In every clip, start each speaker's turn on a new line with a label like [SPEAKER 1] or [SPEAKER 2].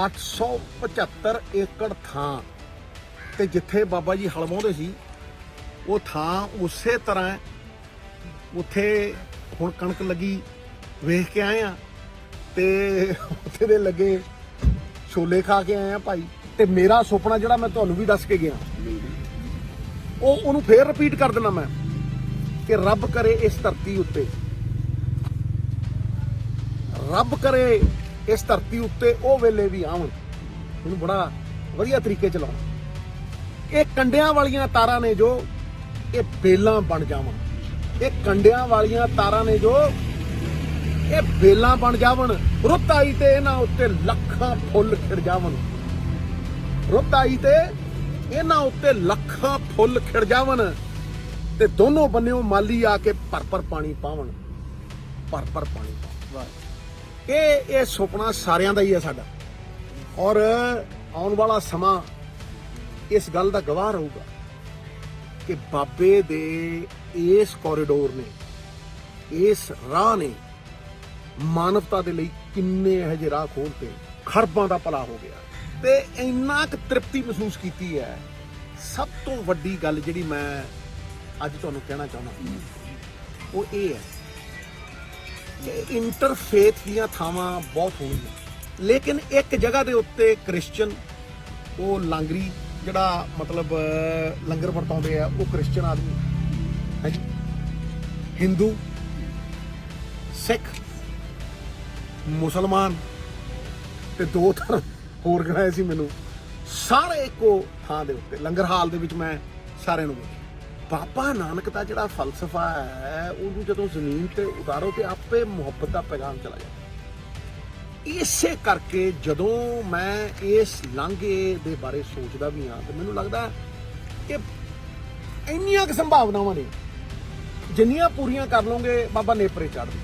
[SPEAKER 1] 875 ਏਕੜ ਥਾਂ। ਤੇ ਜਿੱਥੇ ਬਾਬਾ ਜੀ ਹਲਵਾਉਂਦੇ ਸੀ, ਉਹ ਥਾਂ ਉਸੇ ਤਰ੍ਹਾਂ ਉੱਥੇ ਹੁਣ ਕਣਕ ਲੱਗੀ, ਵੇਖ ਕੇ ਆਏ ਆ। ਤੇ ਉੱਥੇ ਦੇ ਲੱਗੇ ਛੋਲੇ ਖਾ ਕੇ ਆਏ ਆ ਭਾਈ। ਤੇ ਮੇਰਾ ਸੁਪਨਾ ਜਿਹੜਾ ਮੈਂ ਤੁਹਾਨੂੰ ਵੀ ਦੱਸ ਕੇ ਗਿਆ, ਉਹ ਉਹਨੂੰ ਫੇਰ ਰਿਪੀਟ ਕਰ ਦਿੰਦਾ ਮੈਂ, ਕਿ ਰੱਬ ਕਰੇ ਇਸ ਧਰਤੀ ਉੱਤੇ। ਰੱਬ ਕਰੇ ਇਸ ਧਰਤੀ ਉੱਤੇ ਉਹ ਵੇਲੇ ਵੀ ਆਉਣ। ਇਹਨੂੰ ਬੜਾ ਵਧੀਆ ਤਰੀਕੇ ਚਲਾਉਣਾ ਇਹ ਕੰਡਿਆਂ ਵਾਲੀਆਂ ਤਾਰਾਂ ਨੇ ਜੋ ਇਹ ਬੇਲਾਂ ਬਣ ਜਾਵਣ। ਇਹ ਕੰਡਿਆਂ ਵਾਲੀਆਂ ਤਾਰਾਂ ਨੇ ਜੋ ਇਹ ਬੇਲਾਂ ਬਣ ਜਾਵਣ। ਰੁੱਤ ਆਈ ਤੇ ਇਹਨਾਂ ਉੱਤੇ ਲੱਖਾਂ ਫੁੱਲ ਖਿੜ ਜਾਵਣ। ਰੁੱਤ ਆਈ ਤੇ ਇਹਨਾਂ ਉੱਤੇ ਲੱਖਾਂ ਫੁੱਲ ਖਿੜ ਜਾਵਣ ਤੇ ਦੋਨੋਂ ਬੰਨਿਓ ਮਾਲੀ ਆ ਕੇ ਭਰ ਭਰ ਪਾਣੀ ਪਾਵਣ। ਭਰ ਭਰ ਪਾਣੀ ਪਾਵਣ। ਇਹ ਇਹ ਸੁਪਨਾ ਸਾਰਿਆਂ ਦਾ ਹੀ ਹੈ ਸਾਡਾ। ਔਰ ਆਉਣ ਵਾਲਾ ਸਮਾਂ ਇਸ ਗੱਲ ਦਾ ਗਵਾਹ ਰਹੂਗਾ ਕਿ ਬਾਬੇ ਦੇ ਇਸ ਕੋਰੀਡੋਰ ਨੇ, ਇਸ ਰਾਹ ਨੇ ਮਾਨਵਤਾ ਦੇ ਲਈ ਕਿੰਨੇ ਇਹੋ ਜਿਹੇ ਰਾਹ ਖੋਲ੍ਹਤੇ ਖਰਬਾਂ ਦਾ ਭਲਾ ਹੋ ਗਿਆ। ਤੇ ਇੰਨਾ ਕੁ ਤ੍ਰਿਪਤੀ ਮਹਿਸੂਸ ਕੀਤੀ ਹੈ। ਸਭ ਤੋਂ ਵੱਡੀ ਗੱਲ ਜਿਹੜੀ ਮੈਂ ਅੱਜ ਤੁਹਾਨੂੰ ਕਹਿਣਾ ਚਾਹੁੰਦਾ ਉਹ ਇਹ ਹੈ ਇੰਟਰਫੇਥ ਦੀਆਂ ਥਾਵਾਂ ਬਹੁਤ ਹੋਣਗੀਆਂ। ਲੇਕਿਨ ਇੱਕ ਜਗ੍ਹਾ ਦੇ ਉੱਤੇ ਕ੍ਰਿਸਚੀਅਨ ਉਹ ਲਾਂਗਰੀ, ਜਿਹੜਾ ਮਤਲਬ ਲੰਗਰ ਵਰਤਾਉਂਦੇ ਆ, ਉਹ ਕ੍ਰਿਸਚੀਅਨ ਆਦਮੀ। ਹੈ ਹਿੰਦੂ ਸਿੱਖ ਮੁਸਲਮਾਨ ਤੇ ਦੋ ਧਰਮ ਹੋਰ ਗਣਾਏ ਸੀ ਮੈਨੂੰ? ਸਾਰੇ ਇੱਕੋ ਥਾਂ ਦੇ ਉੱਤੇ, ਲੰਗਰ ਹਾਲ ਦੇ ਵਿੱਚ ਮੈਂ ਸਾਰਿਆਂ ਨੂੰ ਬਾਬਾ ਨਾਨਕ ਦਾ ਜਿਹੜਾ ਫਲਸਫਾ ਹੈ, ਉਹਨੂੰ ਜਦੋਂ ਜ਼ਮੀਨ ਤੇ ਉਤਾਰੋ ਤੇ ਆਪੇ ਮੁਹੱਬਤ ਦਾ ਪੈਗਾਮ ਚਲਾ ਜਾਂਦਾ। ਇਸੇ ਕਰਕੇ ਜਦੋਂ ਮੈਂ ਇਸ ਲਾਂਘੇ ਦੇ ਬਾਰੇ ਸੋਚਦਾ ਵੀ ਹਾਂ, ਤੇ ਮੈਨੂੰ ਲੱਗਦਾ ਕਿ ਇੰਨੀਆਂ ਕਿ ਸੰਭਾਵਨਾਵਾਂ ਨੇ, ਜਿੰਨੀਆਂ ਪੂਰੀਆਂ ਕਰ ਲਓਗੇ ਬਾਬਾ ਨੇਪਰੇ ਚੜ੍ਹ ਦੇ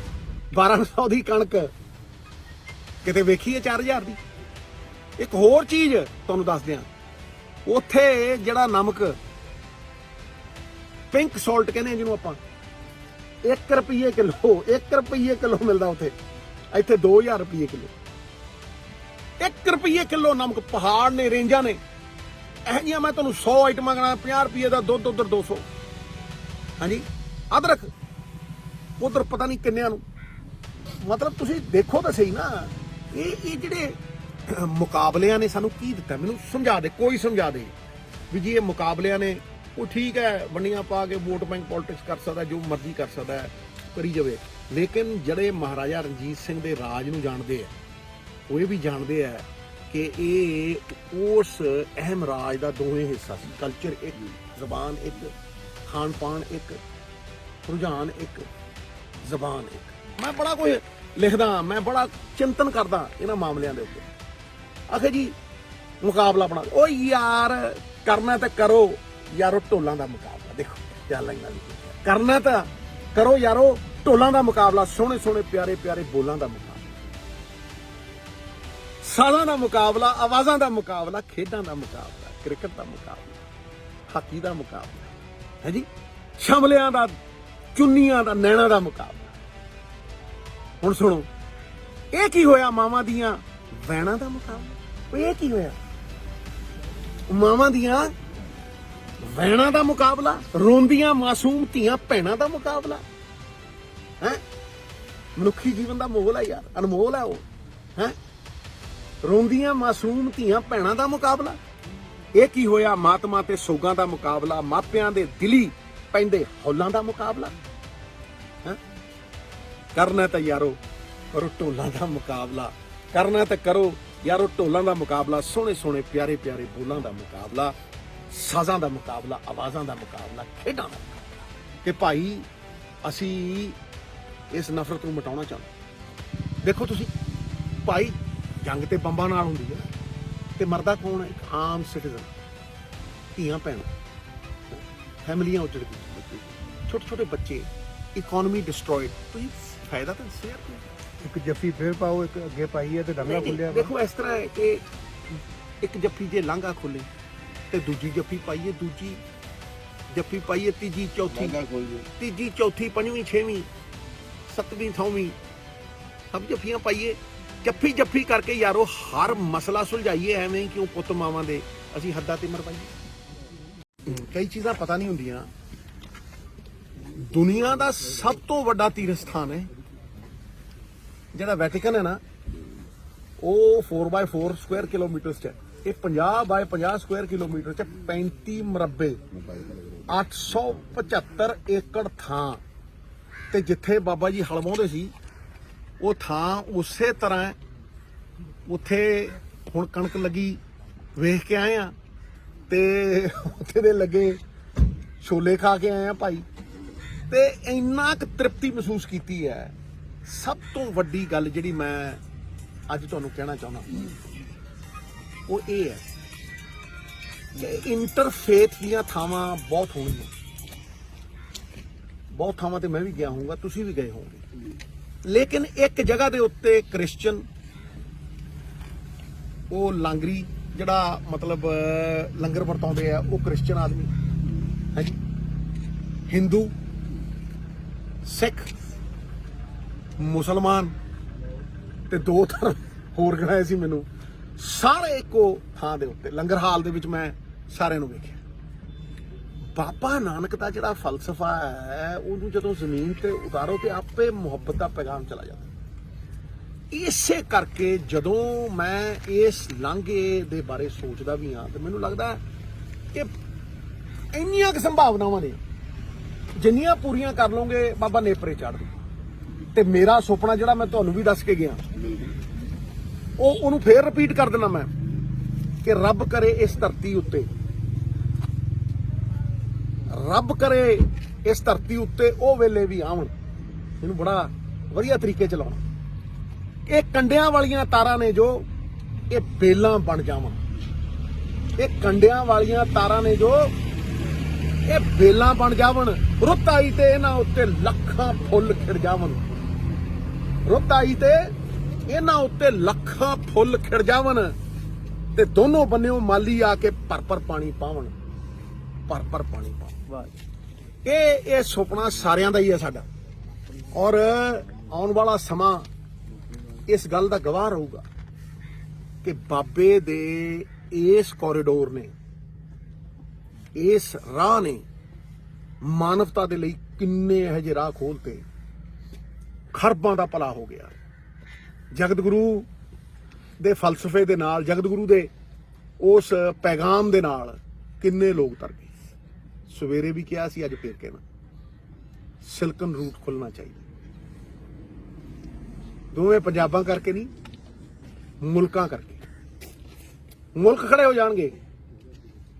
[SPEAKER 1] 1200 ਦੀ ਕਣਕ ਕਿਤੇ ਵੇਖੀ ਹੈ 4000 ਦੀ। ਇੱਕ ਹੋਰ ਚੀਜ਼ ਤੁਹਾਨੂੰ ਦੱਸ ਦਿਆਂ, ਉੱਥੇ ਜਿਹੜਾ ਨਮਕ ਪਿੰਕ ਸਾਲਟ ਕਹਿੰਦੇ ਆ ਜਿਹਨੂੰ ਆਪਾਂ। 1 ਰੁਪਏ ਕਿਲੋ 1 ਰੁਪਏ ਕਿਲੋ ਮਿਲਦਾ ਉੱਥੇ। ਇੱਥੇ 2000 ਰੁਪਏ ਕਿਲੋ। 1 ਰੁਪਏ ਕਿਲੋ ਨਮਕ ਪਹਾੜ ਨੇ, ਰੇਂਜਾਂ ਨੇ। ਇਹ ਜੀਆਂ ਮੈਂ ਤੁਹਾਨੂੰ 100 ਆਈਟਮਾਂ ਗਣਾ 50 ਰੁਪਏ ਦਾ ਦੁੱਧ, ਉਧਰ 200 ਹਾਂਜੀ? ਅਦਰਕ। ਉਧਰ ਪਤਾ ਨਹੀਂ ਕਿੰਨਿਆਂ ਨੂੰ। ਮਤਲਬ ਤੁਸੀਂ ਦੇਖੋ ਤਾਂ ਸਹੀ ਨਾ, ਇਹ ਇਹ ਜਿਹੜੇ ਮੁਕਾਬਲਿਆਂ ਨੇ ਸਾਨੂੰ ਕੀ ਦਿੱਤਾ? ਮੈਨੂੰ ਸਮਝਾ ਦੇ, ਕੋਈ ਸਮਝਾ ਦੇ ਵੀ ਜੀ ਇਹ ਮੁਕਾਬਲਿਆਂ ਨੇ ਉਹ ਠੀਕ ਹੈ ਵੰਡੀਆਂ ਪਾ ਕੇ ਵੋਟ ਬੈਂਕ ਪੋਲਿਟਿਕਸ ਕਰ ਸਕਦਾ ਜੋ ਮਰਜ਼ੀ ਕਰ ਸਕਦਾ ਕਰੀ ਜਾਵੇ। ਲੇਕਿਨ ਜਿਹੜੇ ਮਹਾਰਾਜਾ ਰਣਜੀਤ ਸਿੰਘ ਦੇ ਰਾਜ ਨੂੰ ਜਾਣਦੇ ਆ ਉਹ ਇਹ ਵੀ ਜਾਣਦੇ ਆ ਕਿ ਇਹ ਉਸ ਅਹਿਮ ਰਾਜ ਦਾ ਦੋਵੇਂ ਹਿੱਸਾ ਸੀ। ਕਲਚਰ ਇੱਕ, ਜ਼ਬਾਨ ਇੱਕ ਖਾਣ ਪਾਣ ਇੱਕ, ਰੁਝਾਨ ਇੱਕ, ਜ਼ਬਾਨ ਇੱਕ। ਮੈਂ ਬੜਾ ਕੁਝ ਲਿਖਦਾ, ਮੈਂ ਬੜਾ ਚਿੰਤਨ ਕਰਦਾ ਇਹਨਾਂ ਮਾਮਲਿਆਂ ਦੇ ਉੱਤੇ। ਆਖੇ ਜੀ, ਮੁਕਾਬਲਾ ਬਣਾ। ਓ ਯਾਰ, ਕਰਨਾ ਤਾਂ ਕਰੋ। ਯਾਰੋ ਢੋਲਾਂ ਦਾ ਮੁਕਾਬਲਾ। ਦੇਖੋ ਚੱਲ ਇਹਨਾਂ ਦੀ ਕਰਨਾ ਤਾਂ ਕਰੋ ਯਾਰੋ ਢੋਲਾਂ ਦਾ ਮੁਕਾਬਲਾ, ਸੋਹਣੇ ਸੋਹਣੇ ਪਿਆਰੇ ਪਿਆਰੇ ਬੋਲਾਂ ਦਾ ਮੁਕਾਬਲਾ। ਸਾਜ਼ਾਂ ਦਾ ਮੁਕਾਬਲਾ, ਆਵਾਜ਼ਾਂ ਦਾ ਮੁਕਾਬਲਾ, ਖੇਡਾਂ ਦਾ ਮੁਕਾਬਲਾ, ਕ੍ਰਿਕਟ ਦਾ ਮੁਕਾਬਲਾ, ਹਾਕੀ ਦਾ ਮੁਕਾਬਲਾ, ਹੈ ਜੀ? ਸ਼ਮਲਿਆਂ ਦਾ, ਚੁੰਨੀਆਂ ਦਾ, ਨੈਣਾ ਦਾ ਮੁਕਾਬਲਾ। ਹੁਣ ਸੁਣੋ, ਇਹ ਕੀ ਹੋਇਆ ਮਾਵਾਂ ਦੀਆਂ ਵੈਣਾ ਦਾ ਮੁਕਾਬਲਾ? ਇਹ ਕੀ ਹੋਇਆ? ਮਾਵਾਂ ਦੀਆਂ ਵੈਣਾ ਦਾ ਮੁਕਾਬਲਾ, ਰੋਂਦੀਆਂ ਮਾਸੂਮ ਧੀਆਂ ਭੈਣਾਂ ਦਾ ਮੁਕਾਬਲਾ। ਹੈ? ਮਨੁੱਖੀ ਜੀਵਨ ਦਾ ਮੋਲ ਹੈ ਯਾਰ, ਅਨਮੋਲ ਹੈ ਉਹ। ਹੈ? ਰੋਂਦੀਆਂ ਮਾਸੂਮ ਧੀਆਂ ਭੈਣਾਂ ਦਾ ਮੁਕਾਬਲਾ। ਇਹ ਕੀ ਹੋਇਆ? ਮਾਤਮਾ ਤੇ ਸੋਗਾਂ ਦਾ ਮੁਕਾਬਲਾ, ਮਾਪਿਆਂ ਦੇ ਦਿਲੀ ਪੈਂਦੇ ਹੌਲਾਂ ਦਾ ਮੁਕਾਬਲਾ। ਹੈਂ? ਕਰਨਾ ਤਾਂ ਯਾਰੋ, ਕਰੋ ਢੋਲਾਂ ਦਾ ਮੁਕਾਬਲਾ। ਕਰਨਾ ਤਾਂ ਕਰੋ ਯਾਰੋ, ਢੋਲਾਂ ਦਾ ਮੁਕਾਬਲਾ ਸੋਹਣੇ ਸੋਹਣੇ ਪਿਆਰੇ ਪਿਆਰੇ ਬੋਲਾਂ ਦਾ ਮੁਕਾਬਲਾ। ਸਾਜ਼ਾਂ ਦਾ ਮੁਕਾਬਲਾ ਆਵਾਜ਼ਾਂ ਦਾ ਮੁਕਾਬਲਾ ਖੇਡਾਂ ਦਾ ਕਿ ਭਾਈ ਅਸੀਂ ਇਸ ਨਫ਼ਰਤ ਨੂੰ ਮਿਟਾਉਣਾ ਚਾਹੁੰਦੇ ਦੇਖੋ ਤੁਸੀਂ ਭਾਈ ਜੰਗ ਤੇ ਬੰਬਾਂ ਨਾਲ ਹੁੰਦੀ ਹੈ ਤੇ ਮਰਦਾ ਕੌਣ ਹੈ? ਇੱਕ ਆਮ ਸਿਟੀਜ਼ਨ ਧੀਆਂ ਭੈਣਾਂ ਫੈਮਲੀਆਂ ਉੱਜੜ ਗਈਆਂ ਛੋਟੇ ਛੋਟੇ ਬੱਚੇ ਇਕਨੋਮੀ ਡਿਸਟਰੋਇਡ ਤੁਸੀਂ ਫਾਇਦਾ ਤਾਂ ਕੋਈ।
[SPEAKER 2] ਇੱਕ ਜੱਫੀ ਫੇਰ ਪਾਓ ਇੱਕ ਅੱਗੇ ਪਾਈ ਹੈ ਤੇ ਡੰਗਾ ਖੁੱਲਿਆ।
[SPEAKER 1] ਦੇਖੋ ਇਸ ਤਰ੍ਹਾਂ ਹੈ ਕਿ ਇੱਕ ਜੱਫੀ ਜੇ ਲਾਂਘਾ ਖੁੱਲੇ ਤੇ ਦੂਜੀ ਜੱਫੀ ਪਾਈਏ ਦੂਜੀ ਜੱਫੀ ਪਾਈਏ ਤੀਜੀ ਚੌਥੀ। ਤੀਜੀ ਚੌਥੀ ਪੰਜਵੀਂ ਛੇਵੀਂ ਸੱਤਵੀਂ ਥੌਵੀਂ ਸਭ ਜੱਫੀਆਂ ਪਾਈਏ। ਜੱਫੀ ਜੱਫੀ ਕਰਕੇ ਯਾਰੋ ਹਰ ਮਸਲਾ ਸੁਲਝਾਈਏ ਐਵੇਂ ਹੀ ਕਿਉਂ ਪੁੱਤ ਮਾਵਾਂ ਦੇ ਅਸੀਂ ਹੱਦਾਂ ਤੇ ਮਰ ਪਾਈਏ। ਕਈ ਚੀਜ਼ਾਂ ਪਤਾ ਨਹੀਂ ਹੁੰਦੀਆਂ। ਦੁਨੀਆ ਦਾ ਸਭ ਤੋਂ ਵੱਡਾ ਤੀਰਥ ਸਥਾਨ ਹੈ। ਜਿਹੜਾ ਵੈਟੀਕਨ ਹੈ ਨਾ ਉਹ 4x4 ਸਕੁਅਰ ਕਿਲੋਮੀਟਰ ਚ ਹੈ। ਇਹ 50 ਬਾਏ 50 ਸਕੁਅਰ ਕਿਲੋਮੀਟਰ ਚ 35 ਮੁਰੱਬੇ 875 ਏਕੜ ਥਾਂ। ਤੇ ਜਿੱਥੇ ਬਾਬਾ ਜੀ ਹਲਵਾਉਂਦੇ ਸੀ, ਉਹ ਥਾਂ ਉਸੇ ਤਰ੍ਹਾਂ ਉੱਥੇ ਹੁਣ ਕਣਕ ਲੱਗੀ, ਵੇਖ ਕੇ ਆਏ ਆ। ਤੇ ਉੱਥੇ ਦੇ ਲੱਗੇ ਛੋਲੇ ਖਾ ਕੇ ਆਏ ਆ ਭਾਈ। ਤੇ ਇੰਨਾ ਕੁ ਤ੍ਰਿਪਤੀ ਮਹਿਸੂਸ ਕੀਤੀ ਹੈ। ਸਭ ਤੋਂ ਵੱਡੀ ਗੱਲ ਜਿਹੜੀ ਮੈਂ ਅੱਜ ਤੁਹਾਨੂੰ ਕਹਿਣਾ ਚਾਹੁੰਦਾ। ਉਹ ਇਹ ਹੈ ਕਿ ਇੰਟਰਫੇਥ ਦੀਆਂ ਥਾਵਾਂ ਬਹੁਤ ਹੋਣਗੀਆਂ। ਬਹੁਤ ਥਾਵਾਂ ਤੇ ਮੈਂ ਵੀ ਗਿਆ ਹੋਊਗਾ, ਤੁਸੀਂ ਵੀ ਗਏ ਹੋਵੋਗੇ। ਲੇਕਿਨ ਇੱਕ ਜਗ੍ਹਾ ਦੇ ਉੱਤੇ ਕ੍ਰਿਸਚੀਅਨ ਉਹ ਲਾਂਗਰੀ, ਜਿਹੜਾ ਮਤਲਬ ਲੰਗਰ ਵਰਤਾਉਂਦੇ ਆ, ਉਹ ਕ੍ਰਿਸਚੀਅਨ ਆਦਮੀ। ਹੈ ਹਿੰਦੂ, ਸਿੱਖ, ਮੁਸਲਮਾਨ ਤੇ ਦੋ ਧਰਮ ਹੋਰ ਗਣਾਏ ਸੀ ਮੈਨੂੰ। ਸਾਰੇ ਇੱਕੋ ਥਾਂ ਦੇ ਉੱਤੇ, ਲੰਗਰ ਹਾਲ ਦੇ ਵਿੱਚ ਮੈਂ ਸਾਰਿਆਂ ਨੂੰ ਵੇਖਿਆ। ਬਾਬਾ ਨਾਨਕ ਦਾ ਜਿਹੜਾ ਫਲਸਫਾ ਹੈ, ਉਹਨੂੰ ਜਦੋਂ ਜ਼ਮੀਨ ਤੇ ਉਤਾਰੋ ਤੇ ਆਪੇ ਮੁਹੱਬਤ ਦਾ ਪੈਗਾਮ ਚਲਾ ਜਾਂਦਾ ਇਸੇ ਕਰਕੇ ਜਦੋਂ ਮੈਂ ਇਸ ਲਾਂਘੇ ਦੇ ਬਾਰੇ ਸੋਚਦਾ ਵੀ ਹਾਂ, ਤੇ ਮੈਨੂੰ ਲੱਗਦਾ ਕਿ ਇੰਨੀਆਂ ਕਿ ਸੰਭਾਵਨਾਵਾਂ ਨੇ। ਜਿੰਨੀਆਂ ਪੂਰੀਆਂ ਕਰ ਲਓਗੇ, ਬਾਬਾ ਨੇਪਰੇ ਚੜ੍ਹ ਦੂ ਤੇ ਮੇਰਾ ਸੁਪਨਾ ਜਿਹੜਾ ਮੈਂ ਤੁਹਾਨੂੰ ਵੀ ਦੱਸ ਕੇ ਗਿਆ ਉਹ ਉਹਨੂੰ ਫੇਰ ਰਿਪੀਟ ਕਰ ਦਿੰਦਾ ਮੈਂ ਕਿ ਰੱਬ ਕਰੇ ਇਸ ਧਰਤੀ ਉੱਤੇ। ਰੱਬ ਕਰੇ ਇਸ ਧਰਤੀ ਉੱਤੇ ਉਹ ਵੇਲੇ ਵੀ ਆਉਣ। ਇਹਨੂੰ ਬੜਾ ਵਧੀਆ ਤਰੀਕੇ ਚਲਾਉਣਾ ਇਹ ਕੰਡਿਆਂ ਵਾਲੀਆਂ ਤਾਰਾਂ ਨੇ ਜੋ ਇਹ ਬੇਲਾਂ ਬਣ ਜਾਵਾਂ। ਇਹ ਕੰਡਿਆਂ ਵਾਲੀਆਂ ਤਾਰਾਂ ਨੇ ਜੋ ਇਹ ਬੇਲਾਂ ਬਣ ਜਾਵਣ। ਰੁੱਤ ਆਈ ਤੇ ਇਹਨਾਂ ਉੱਤੇ ਲੱਖਾਂ ਫੁੱਲ ਖਿੜ ਜਾਵਣ। ਰੁੱਤ ਆਈ ਤੇ ਇਹਨਾਂ ਉੱਤੇ ਲੱਖਾਂ ਫੁੱਲ ਖਿੜ ਜਾਵਣ ਤੇ ਦੋਨੋਂ ਬੰਨਿਓ ਮਾਲੀ ਆ ਕੇ ਭਰ ਭਰ ਪਾਣੀ ਪਾਵਣ। ਭਰ ਭਰ ਪਾਣੀ ਪਾਵਣ। ਵਾਹ। ਇਹ ਇਹ ਸੁਪਨਾ ਸਾਰਿਆਂ ਦਾ ਹੀ ਹੈ ਸਾਡਾ। ਔਰ ਆਉਣ ਵਾਲਾ ਸਮਾਂ ਇਸ ਗੱਲ ਦਾ ਗਵਾਹ ਰਹੂਗਾ ਕਿ ਬਾਬੇ ਦੇ ਇਸ ਕੋਰੀਡੋਰ ਨੇ ਇਸ ਰਾਹ ਨੇ ਮਾਨਵਤਾ ਦੇ ਲਈ ਕਿੰਨੇ ਇਹੋ ਜਿਹੇ ਰਾਹ ਖੋਲਤੇ। ਖਰਬਾਂ ਦਾ ਭਲਾ ਹੋ ਗਿਆ। ਜਗਤ ਗੁਰੂ ਦੇ ਫਲਸਫੇ ਦੇ ਨਾਲ ਜਗਤ ਗੁਰੂ ਦੇ ਉਸ ਪੈਗਾਮ ਦੇ ਨਾਲ ਕਿੰਨੇ ਲੋਕ ਤਰ ਗਏ? ਸਵੇਰੇ ਵੀ ਕਿਹਾ ਸੀ, ਅੱਜ ਫੇਰ ਕਹਿਣਾ। ਸਿਲਕਨ ਰੂਟ ਖੁੱਲਣਾ ਚਾਹੀਦਾ। ਦੋਵੇਂ ਪੰਜਾਬਾਂ ਕਰਕੇ ਨਹੀਂ, ਮੁਲਕਾਂ ਕਰਕੇ। ਮੁਲਕ ਖੜੇ ਹੋ ਜਾਣਗੇ।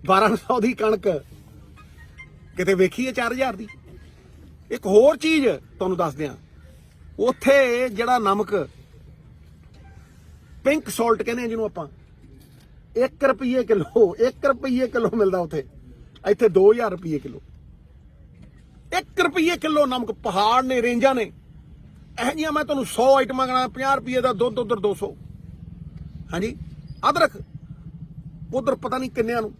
[SPEAKER 1] 1200 ਦੀ ਕਣਕ ਕਿਤੇ ਵੇਖੀਏ 4000 ਦੀ। ਇੱਕ ਹੋਰ ਚੀਜ਼ ਤੁਹਾਨੂੰ ਦੱਸ ਦਿਆਂ। ਉੱਥੇ ਜਿਹੜਾ ਨਮਕ ਪਿੰਕ ਸਾਲਟ ਕਹਿੰਦੇ ਆ ਜਿਹਨੂੰ ਆਪਾਂ। 1 ਰੁਪਏ ਕਿਲੋ 1 ਰੁਪਏ ਕਿਲੋ ਮਿਲਦਾ ਉੱਥੇ। ਇੱਥੇ 2000 ਰੁਪਏ ਕਿਲੋ। 1 ਰੁਪਏ ਕਿਲੋ ਨਮਕ, ਪਹਾੜ ਨੇ, ਰੇਂਜਾਂ ਨੇ। ਇਹ ਜੀਆਂ ਮੈਂ ਤੁਹਾਨੂੰ 100 ਆਈਟਮਾਂ ਗਣਾ 50 ਰੁਪਏ ਦਾ ਦੁੱਧ, ਉਧਰ 200 ਹਾਂਜੀ? ਅਦਰਕ ਉਧਰ ਪਤਾ ਨਹੀਂ ਕਿੰਨਿਆਂ ਨੂੰ।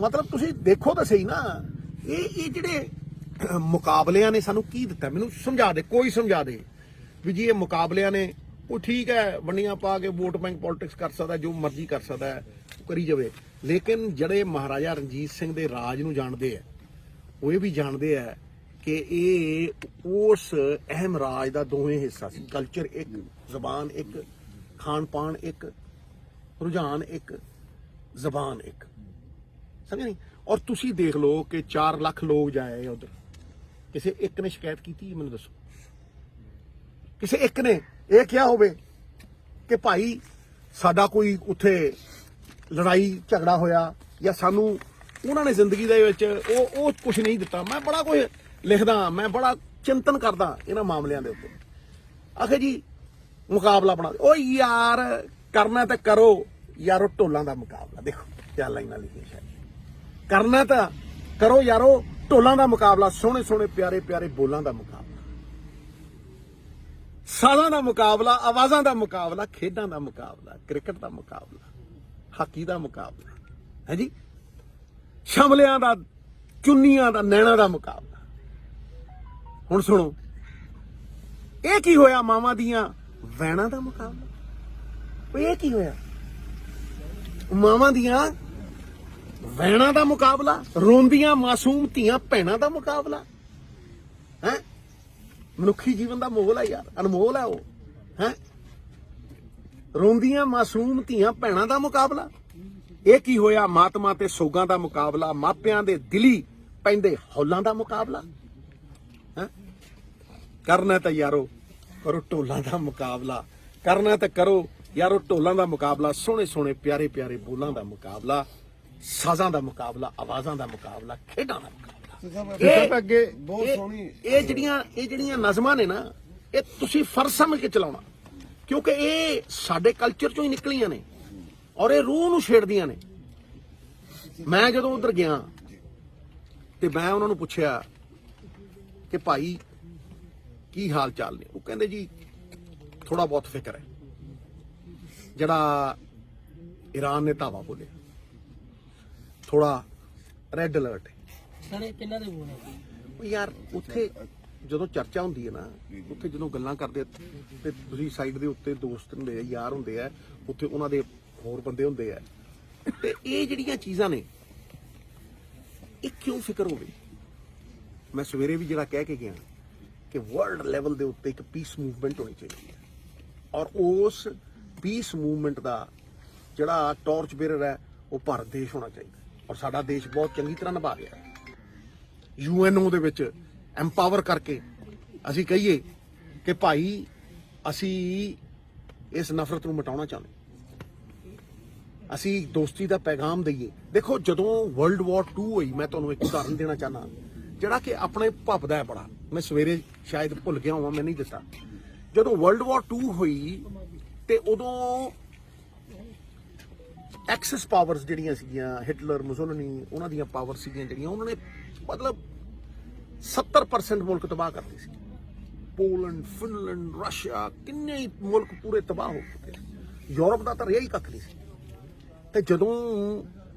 [SPEAKER 1] ਮਤਲਬ ਤੁਸੀਂ ਦੇਖੋ ਤਾਂ ਸਹੀ ਨਾ। ਇਹ ਇਹ ਜਿਹੜੇ ਮੁਕਾਬਲਿਆਂ ਨੇ ਸਾਨੂੰ ਕੀ ਦਿੱਤਾ? ਮੈਨੂੰ ਸਮਝਾ ਦੇ, ਕੋਈ ਸਮਝਾ ਦੇ। ਵੀ ਜੀ ਇਹ ਮੁਕਾਬਲਿਆਂ ਨੇ ਉਹ ਠੀਕ ਹੈ ਵੰਡੀਆਂ ਪਾ ਕੇ ਵੋਟ ਬੈਂਕ ਪੋਲਿਟਿਕਸ ਕਰ ਸਕਦਾ ਜੋ ਮਰਜ਼ੀ ਕਰ ਸਕਦਾ ਉਹ ਕਰੀ ਜਾਵੇ। ਲੇਕਿਨ ਜਿਹੜੇ ਮਹਾਰਾਜਾ ਰਣਜੀਤ ਸਿੰਘ ਦੇ ਰਾਜ ਨੂੰ ਜਾਣਦੇ ਆ ਉਹ ਇਹ ਵੀ ਜਾਣਦੇ ਆ ਕਿ ਇਹ ਉਸ ਅਹਿਮ ਰਾਜ ਦਾ ਦੋਵੇਂ ਹਿੱਸਾ ਸੀ। ਕਲਚਰ ਇੱਕ, ਜ਼ਬਾਨ ਇੱਕ ਖਾਣ ਪਾਣ ਇੱਕ, ਰੁਝਾਨ ਇੱਕ, ਜ਼ਬਾਨ ਇੱਕ। ਸਮਝ ਨਹੀਂ? ਔਰ ਤੁਸੀਂ ਦੇਖ ਲਓ ਕਿ 4 ਲੱਖ ਲੋਕ ਜਾਏ ਉਧਰ। ਕਿਸੇ ਇੱਕ ਨੇ ਸ਼ਿਕਾਇਤ ਕੀਤੀ, ਮੈਨੂੰ ਦੱਸੋ। ਕਿਸੇ ਇੱਕ ਨੇ ਇਹ ਕਿਹਾ ਹੋਵੇ ਕਿ ਭਾਈ ਸਾਡਾ ਕੋਈ ਉੱਥੇ ਲੜਾਈ ਝਗੜਾ ਹੋਇਆ ਜਾਂ ਸਾਨੂੰ ਉਹਨਾਂ ਨੇ ਜ਼ਿੰਦਗੀ ਦੇ ਵਿੱਚ ਉਹ ਉਹ ਕੁਝ ਨਹੀਂ ਦਿੱਤਾ। ਮੈਂ ਬੜਾ ਕੁਝ ਲਿਖਦਾ, ਮੈਂ ਬੜਾ ਚਿੰਤਨ ਕਰਦਾ ਇਹਨਾਂ ਮਾਮਲਿਆਂ ਦੇ ਉੱਤੇ। ਆਖੇ ਜੀ, ਮੁਕਾਬਲਾ ਬਣਾ ਦਿਓ। ਓ ਯਾਰ, ਕਰਨਾ ਤਾਂ ਕਰੋ। ਯਾਰੋ, ਢੋਲਾਂ ਦਾ ਮੁਕਾਬਲਾ। ਦੇਖੋ, ਕਿਆ ਲਾਈਨਾਂ ਲਿਖੀਆਂ ਸ਼ਾਇਦ। ਕਰਨਾ ਤਾਂ ਕਰੋ ਯਾਰੋ, ਢੋਲਾਂ ਦਾ ਮੁਕਾਬਲਾ। ਸੋਹਣੇ ਸੋਹਣੇ ਪਿਆਰੇ ਪਿਆਰੇ ਬੋਲਾਂ ਦਾ ਮੁਕਾਬਲਾ। ਸਾਜ਼ਾਂ ਦਾ ਮੁਕਾਬਲਾ, ਆਵਾਜ਼ਾਂ ਦਾ ਮੁਕਾਬਲਾ, ਖੇਡਾਂ ਦਾ ਮੁਕਾਬਲਾ, ਕ੍ਰਿਕਟ ਦਾ ਮੁਕਾਬਲਾ, ਹਾਕੀ ਦਾ ਮੁਕਾਬਲਾ, ਹੈ ਜੀ? ਸ਼ਮਲਿਆਂ ਦਾ, ਚੁੰਨੀਆਂ ਦਾ, ਨੈਣਾ ਦਾ ਮੁਕਾਬਲਾ। ਹੁਣ ਸੁਣੋ, ਇਹ ਕੀ ਹੋਇਆ ਮਾਵਾਂ ਦੀਆਂ? ਵੈਣਾ ਦਾ ਮੁਕਾਬਲਾ। ਓਏ, ਇਹ ਕੀ ਹੋਇਆ? ਮਾਵਾਂ ਦੀਆਂ ਵੈਣਾ ਦਾ ਮੁਕਾਬਲਾ, ਰੋਂਦੀਆਂ ਮਾਸੂਮ ਧੀਆਂ ਭੈਣਾਂ ਦਾ ਮੁਕਾਬਲਾ। ਮਨੁੱਖੀ ਜੀਵਨ ਦਾ ਮੋਲ ਹੈ ਯਾਰ, ਅਨਮੋਲ ਹੈ ਉਹ, ਹੈ? ਰੋਂਦੀਆਂ ਮਾਸੂਮ ਧੀਆਂ ਭੈਣਾਂ ਦਾ ਮੁਕਾਬਲਾ। ਇਹ ਕੀ ਹੋਇਆ? ਮਾਤਮਾ ਤੇ ਸੋਗਾਂ ਦਾ ਮੁਕਾਬਲਾ, ਮਾਪਿਆਂ ਦੇ ਦਿਲੀ ਪੈਂਦੇ ਹੌਲਾਂ ਦਾ ਮੁਕਾਬਲਾ। ਹੈ? ਕਰਨਾ ਤਾਂ ਯਾਰੋ, ਕਰੋ ਢੋਲਾਂ ਦਾ ਮੁਕਾਬਲਾ। ਕਰਨਾ ਤਾਂ ਕਰੋ ਯਾਰੋ, ਢੋਲਾਂ ਦਾ ਮੁਕਾਬਲਾ, ਸੋਹਣੇ ਸੋਹਣੇ ਪਿਆਰੇ ਪਿਆਰੇ ਬੋਲਾਂ ਦਾ ਮੁਕਾਬਲਾ, ਸਾਜ਼ਾਂ ਦਾ ਮੁਕਾਬਲਾ, ਆਵਾਜ਼ਾਂ ਦਾ ਮੁਕਾਬਲਾ, ਖੇਡਾਂ ਦਾ ਮੁਕਾਬਲਾ।
[SPEAKER 2] ਇਹ ਤਾਂ ਅੱਗੇ
[SPEAKER 3] ਬਹੁਤ
[SPEAKER 1] ਇਹ-
[SPEAKER 3] ਸੋਹਣੀ
[SPEAKER 1] ਇਹ ਜਿਹੜੀਆਂ ਇਹ ਜਿਹੜੀਆਂ ਨਜ਼ਮਾਂ ਨੇ ਨਾ ਇਹ ਤੁਸੀਂ ਫਰਜ਼ ਸਮਝ ਕੇ ਚਲਾਉਣਾ। ਕਿਉਂਕਿ ਇਹ ਸਾਡੇ ਕਲਚਰ ਚੋਂ ਹੀ ਨਿਕਲੀਆਂ ਨੇ ਔਰ ਇਹ ਰੂਹ ਨੂੰ ਛੇੜਦੀਆਂ ਨੇ। ਮੈਂ ਜਦੋਂ ਉਧਰ ਗਿਆ ਤੇ ਮੈਂ ਉਹਨਾਂ ਨੂੰ ਪੁੱਛਿਆ ਕਿ ਭਾਈ ਕੀ ਹਾਲ ਚਾਲ ਨੇ? ਉਹ ਕਹਿੰਦੇ ਜੀ ਥੋੜਾ ਬਹੁਤ ਫਿਕਰ ਹੈ। ਜਿਹੜਾ ਈਰਾਨ ਨੇ ਧਾਵਾ ਬੋਲਿਆ ਥੋੜਾ ਰੈੱਡ ਅਲਰਟ ਹੈ।
[SPEAKER 4] ਸਾਰੇ ਕਿੰਨਾ ਦੇ ਬੋਲ
[SPEAKER 1] ਉਹ ਯਾਰ, ਉੱਥੇ ਜਦੋਂ ਚਰਚਾ ਹੁੰਦੀ ਹੈ ਨਾ, ਉੱਥੇ ਜਦੋਂ ਗੱਲਾਂ ਕਰਦੇ ਤੇ ਤੁਸੀਂ ਸਾਈਡ ਦੇ ਉੱਤੇ ਦੋਸਤ ਹੁੰਦੇ ਆ, ਯਾਰ ਹੁੰਦੇ ਆ, ਉੱਥੇ ਉਹਨਾਂ ਦੇ ਹੋਰ ਬੰਦੇ ਹੁੰਦੇ ਆ। ਤੇ ਇਹ ਜਿਹੜੀਆਂ ਚੀਜ਼ਾਂ ਨੇ, ਇਹ ਕਿਉਂ ਫਿਕਰ ਹੋਵੇ ਮੈਂ ਸਵੇਰੇ ਵੀ ਜਿਹੜਾ ਕਹਿ ਕੇ ਗਿਆ ਕਿ ਵਰਲਡ ਲੈਵਲ ਦੇ ਉੱਤੇ ਇੱਕ ਪੀਸ ਮੂਵਮੈਂਟ ਹੋਣੀ ਚਾਹੀਦੀ ਹੈ। ਔਰ ਉਸ ਪੀਸ ਮੂਵਮੈਂਟ ਦਾ ਜਿਹੜਾ ਟਾਰਚ ਬੇਰਰ ਹੈ, ਉਹ ਭਾਰਤ ਦੇਸ਼ ਹੋਣਾ ਚਾਹੀਦਾ ਔਰ ਸਾਡਾ ਦੇਸ਼ ਬਹੁਤ ਚੰਗੀ ਤਰ੍ਹਾਂ ਨਿਭਾ ਰਿਹਾ ਹੈ। ਯੂਐਨਓ ਦੇ ਵਿੱਚ ਐਮਪਾਵਰ ਕਰਕੇ ਅਸੀਂ ਕਹੀਏ ਕਿ ਭਾਈ, ਅਸੀਂ ਇਸ ਨਫ਼ਰਤ ਨੂੰ ਮਿਟਾਉਣਾ ਚਾਹੁੰਦੇ ਅਸੀਂ ਦੋਸਤੀ ਦਾ ਪੈਗਾਮ ਦਈਏ। ਦੇਖੋ, ਜਦੋਂ ਵਰਲਡ ਵਾਰ 2 ਹੋਈ, ਮੈਂ ਤੁਹਾਨੂੰ ਇੱਕ ਉਦਾਹਰਨ ਦੇਣਾ ਚਾਹਨਾ ਜਿਹੜਾ ਕਿ ਆਪਣੇ ਭਪਦਾ ਹੈ ਬੜਾ। ਮੈਂ ਸਵੇਰੇ ਸ਼ਾਇਦ ਭੁੱਲ ਗਿਆ ਹਾਂ ਮੈਂ ਨਹੀਂ ਦਿੱਤਾ। ਜਦੋਂ ਵਰਲਡ ਵਾਰ 2 ਹੋਈ, ਤੇ ਉਦੋਂ ਐਕਸੈਸ ਪਾਵਰਸ ਜਿਹੜੀਆਂ ਸੀਗੀਆਂ ਹਿਟਲਰ ਮੁਸੋਲਨੀ ਉਹਨਾਂ ਦੀਆਂ ਪਾਵਰ ਸੀਗੀਆਂ ਜਿਹੜੀਆਂ, ਉਹਨਾਂ ਨੇ ਮਤਲਬ 70% ਮੁਲਕ ਤਬਾਹ ਕਰਤੇ ਸੀ। ਪੋਲੈਂਡ, ਫਿਨਲੈਂਡ, ਰਸ਼ੀਆ, ਕਿੰਨੇ ਹੀ ਮੁਲਕ ਪੂਰੇ ਤਬਾਹ ਹੋ ਚੁੱਕੇ ਯੂਰਪ ਦਾ ਤਾਂ ਰਿਹਾ ਹੀ ਕੱਖ ਨਹੀਂ ਸੀ। ਤੇ ਜਦੋਂ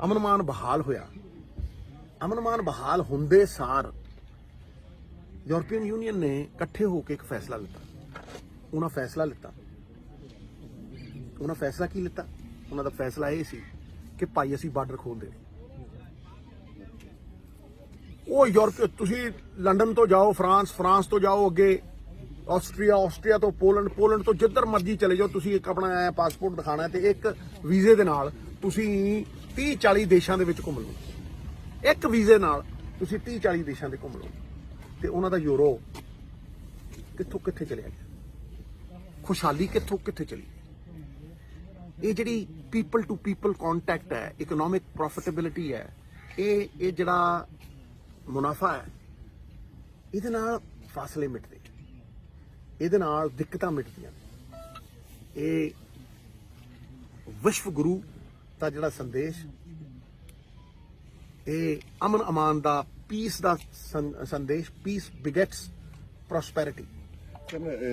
[SPEAKER 1] ਅਮਨਮਾਨ ਬਹਾਲ ਹੋਇਆ ਅਮਨਮਾਨ ਬਹਾਲ ਹੁੰਦੇ ਸਾਰ ਯੂਰਪੀਅਨ ਯੂਨੀਅਨ ਨੇ ਇਕੱਠੇ ਹੋ ਕੇ ਇੱਕ ਫੈਸਲਾ ਲਿੱਤਾ। ਉਹਨਾਂ ਫੈਸਲਾ ਲਿੱਤਾ। ਉਹਨਾਂ ਫੈਸਲਾ ਕੀ ਲਿੱਤਾ? ਉਹਨਾਂ ਦਾ ਫੈਸਲਾ ਇਹ ਸੀ ਕਿ ਭਾਈ ਅਸੀਂ ਬਾਰਡਰ ਖੋਲਦੇ ਨੇ। ਉਹ ਯੂਰਪ, ਤੁਸੀਂ ਲੰਡਨ ਤੋਂ ਜਾਓ, ਫਰਾਂਸ ਫਰਾਂਸ ਤੋਂ ਜਾਓ ਅੱਗੇ, ਆਸਟਰੀਆ ਆਸਟਰੀਆ ਤੋਂ ਪੋਲੈਂਡ ਪੋਲੈਂਡ ਤੋਂ ਜਿੱਧਰ ਮਰਜ਼ੀ ਚਲੇ ਜਾਓ, ਤੁਸੀਂ ਇੱਕ ਆਪਣਾ ਪਾਸਪੋਰਟ ਦਿਖਾਣਾ ਹੈ ਤੇ ਇੱਕ ਵੀਜ਼ੇ ਦੇ ਨਾਲ ਤੁਸੀਂ 30 40 ਦੇਸ਼ਾਂ ਦੇ ਵਿੱਚ ਘੁੰਮ ਲਓ। ਇੱਕ ਵੀਜ਼ੇ ਨਾਲ ਤੁਸੀਂ 30 40 ਦੇਸ਼ਾਂ ਦੇ ਘੁੰਮ ਲਓ। ਤੇ ਉਹਨਾਂ ਦਾ ਯੂਰੋ ਕਿੱਥੋਂ ਕਿੱਥੇ ਚਲਿਆ ਗਿਆ? ਖੁਸ਼ਹਾਲੀ ਕਿੱਥੋਂ ਕਿੱਥੇ ਚਲੀ ਇਹ ਜਿਹੜੀ ਪੀਪਲ ਟੂ ਪੀਪਲ ਕੰਟੈਕਟ ਹੈ ਇਕਨੋਮਿਕ ਪ੍ਰੋਫਿਟੇਬਿਲਿਟੀ ਹੈ, ਇਹ ਇਹ ਜਿਹੜਾ ਮੁਨਾਫਾ ਹੈ। ਇਹਦੇ ਨਾਲ ਫਾਸਲੇ ਮਿਟਦੇ ਇਹਦੇ ਨਾਲ ਦਿੱਕਤਾਂ ਮਿਟਦੀਆਂ ਇਹ ਵਿਸ਼ਵ ਗੁਰੂ ਦਾ ਜਿਹੜਾ ਸੰਦੇਸ਼, ਇਹ ਅਮਨ ਅਮਾਨ ਦਾ ਪੀਸ ਦਾ ਸੰਦੇਸ਼ peace begets prosperity